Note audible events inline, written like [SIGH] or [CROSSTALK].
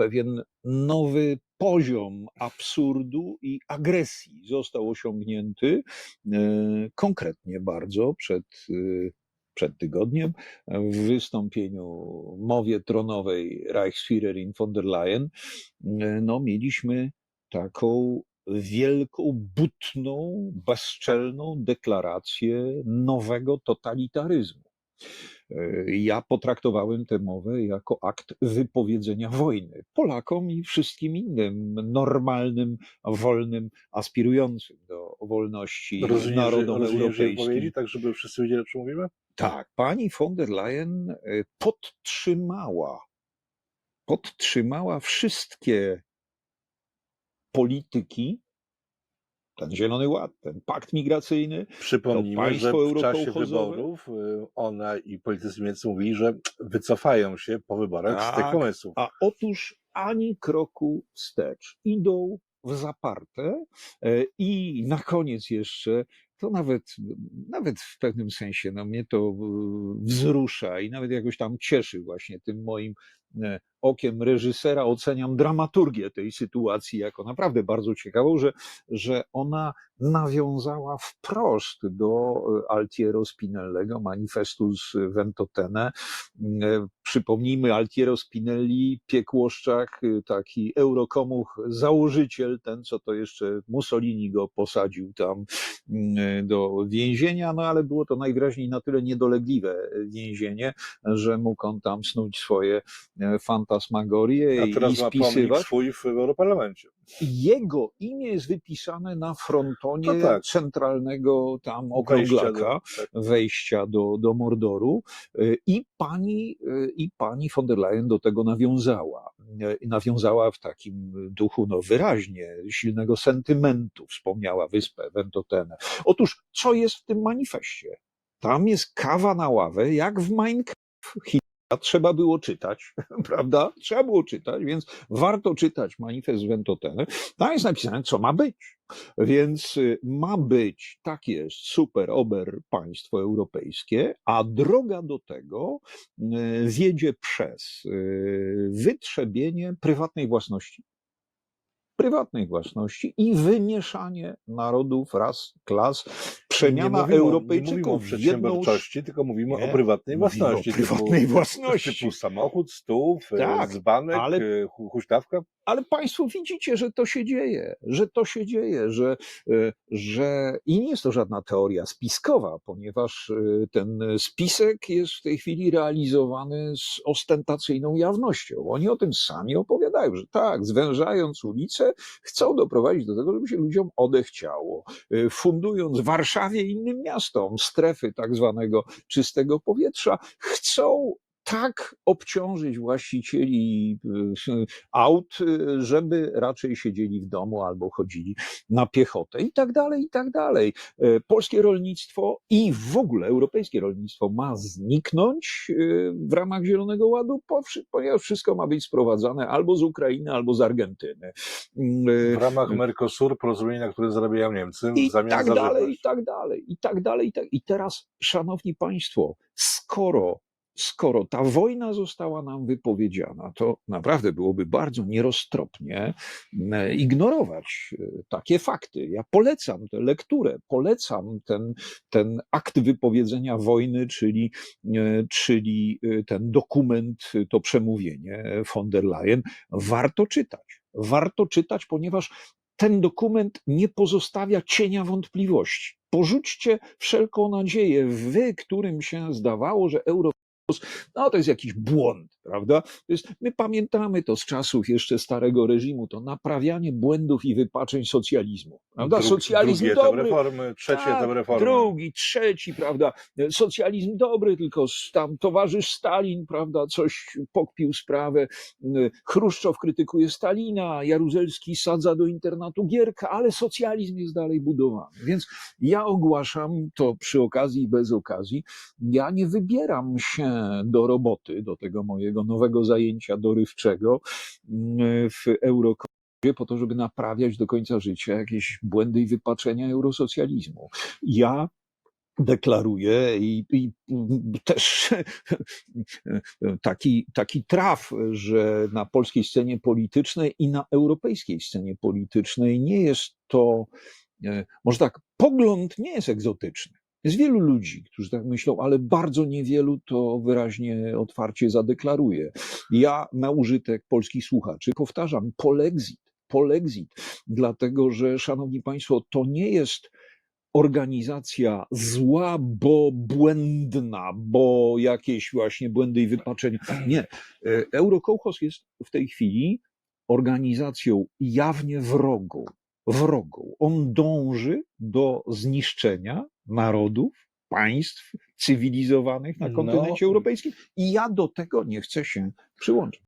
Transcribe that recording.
pewien nowy poziom absurdu i agresji został osiągnięty e, konkretnie bardzo przed, e, przed tygodniem w wystąpieniu mowie tronowej Reichsführerin von der Leyen. E, No, mieliśmy taką wielką, butną, bezczelną deklarację nowego totalitaryzmu. Ja potraktowałem tę mowę jako akt wypowiedzenia wojny Polakom i wszystkim innym normalnym, wolnym, aspirującym do wolności Rozumiesz, że- narodom jej europejskim. wypowiedzi, tak żeby wszyscy wiedzieli, o czym mówimy? Tak, pani von der Leyen e, podtrzymała, podtrzymała wszystkie polityki, ten Zielony Ład, ten pakt migracyjny, Przypomnijmy, że w czasie wyborów y, ona i politycy niemieccy mówili, że wycofają się po wyborach z tych Tak. pomysłów. A otóż ani kroku wstecz. Idą w zaparte e, i na koniec jeszcze, to nawet, nawet w pewnym sensie no mnie to e, wzrusza i nawet jakoś tam cieszy właśnie tym moim okiem reżysera. Oceniam dramaturgię tej sytuacji jako naprawdę bardzo ciekawą, że, że ona nawiązała wprost do e, Altiero Spinellego, manifestu z Ventotene. E, Przypomnijmy, Altiero Spinelli, piekłoszczak, e, taki eurokomuch, założyciel, ten co to jeszcze Mussolini go posadził tam do więzienia, no ale było to najwyraźniej na tyle niedolegliwe więzienie, że mógł on tam snuć swoje e, fantasmagorie A i, teraz i spisywać. swój w Europarlamencie. Jego imię jest wypisane na frontonie No tak. centralnego tam Wejścia okrąglaka do- tak. wejścia do, do Mordoru y, i pani, y, i pani von der Leyen do tego nawiązała. Nawiązała w takim duchu no, wyraźnie silnego sentymentu. Wspomniała wyspę Ventotene. Otóż, co jest w tym manifestie? Tam jest kawa na ławę, jak w Mein Hitlera. Trzeba było czytać, [LAUGHS] prawda? Trzeba było czytać, więc warto czytać manifest Ventotene. Tam jest napisane, co ma być. Więc y, ma być, tak jest, super ober państwo europejskie, a droga do tego y, wiedzie przez y, wytrzebienie prywatnej własności. Prywatnej własności i wymieszanie narodów, ras, klas, przemiana nie mówimy, o- Nie Europejczyków mówimy o w jedną przedsiębiorczości, tylko mówimy Nie, o prywatnej mówimy o własności. prywatnej typu, własności. Typu samochód, stół, Tak, dzbanek, ale- ale... huśtawka. ale Państwo widzicie, że to się dzieje, że to się dzieje, że, e, że i nie jest to żadna teoria spiskowa, ponieważ e, ten spisek jest w tej chwili realizowany z ostentacyjną jawnością. Oni o tym sami opowiadają, że tak, zwężając chcą doprowadzić do tego, żeby się ludziom odechciało, e, fundując Warszawie i innym miastom strefy tak zwanego czystego powietrza, chcą tak obciążyć właścicieli y, aut, y, żeby raczej siedzieli w domu albo chodzili na piechotę i tak dalej, i tak dalej. E, Polskie rolnictwo i w ogóle europejskie rolnictwo ma zniknąć y, w ramach Zielonego Ładu, ponieważ wszystko ma być sprowadzane albo z Ukrainy, albo z Argentyny. Y, W ramach Mercosur, porozumienia, które zarabiają Niemcy, i w zamian tak za dalej, i tak dalej, i tak dalej. I, tak. I teraz, szanowni państwo, skoro, skoro ta wojna została nam wypowiedziana, to naprawdę byłoby bardzo nieroztropnie e, ignorować e, takie fakty. Ja polecam tę lekturę, polecam ten, ten akt wypowiedzenia wojny, czyli, e, czyli ten dokument, to przemówienie von der Leyen. Warto czytać. Warto czytać, ponieważ ten dokument nie pozostawia cienia wątpliwości. Porzućcie wszelką nadzieję, wy, którym się zdawało, że euro no to jest jakiś błąd, prawda? Jest, my pamiętamy to z czasów jeszcze starego reżimu, to naprawianie błędów i wypaczeń socjalizmu, prawda? Drugi- Socjalizm drugi etap dobry, reformy, trzeci tak, etap reformy. Drugi, trzeci, prawda? Socjalizm dobry, tylko tam towarzysz Stalin, prawda, coś pokpił sprawę. Chruszczow krytykuje Stalina, Jaruzelski sadza do internatu Gierka, ale socjalizm jest dalej budowany. Więc ja ogłaszam to przy okazji i bez okazji. Ja nie wybieram się do roboty, do tego mojego nowego zajęcia dorywczego y, w Euro po to, żeby naprawiać do końca życia jakieś błędy i wypaczenia eurosocjalizmu. Ja deklaruje i, i też [LAUGHS] taki, taki traf, że na polskiej scenie politycznej i na europejskiej scenie politycznej nie jest to, e, może tak, pogląd nie jest egzotyczny. Jest wielu ludzi, którzy tak myślą, ale bardzo niewielu to wyraźnie, otwarcie zadeklaruje. Ja na użytek polskich słuchaczy powtarzam, polexit, polexit, dlatego że, szanowni państwo, to nie jest organizacja zła, bo błędna, bo jakieś właśnie błędy i wypaczenia. Nie. E, Eurokołchos jest w tej chwili organizacją jawnie wrogą. Wrogą. On dąży do zniszczenia narodów, państw cywilizowanych na No. kontynencie europejskim i ja do tego nie chcę się przyłączyć.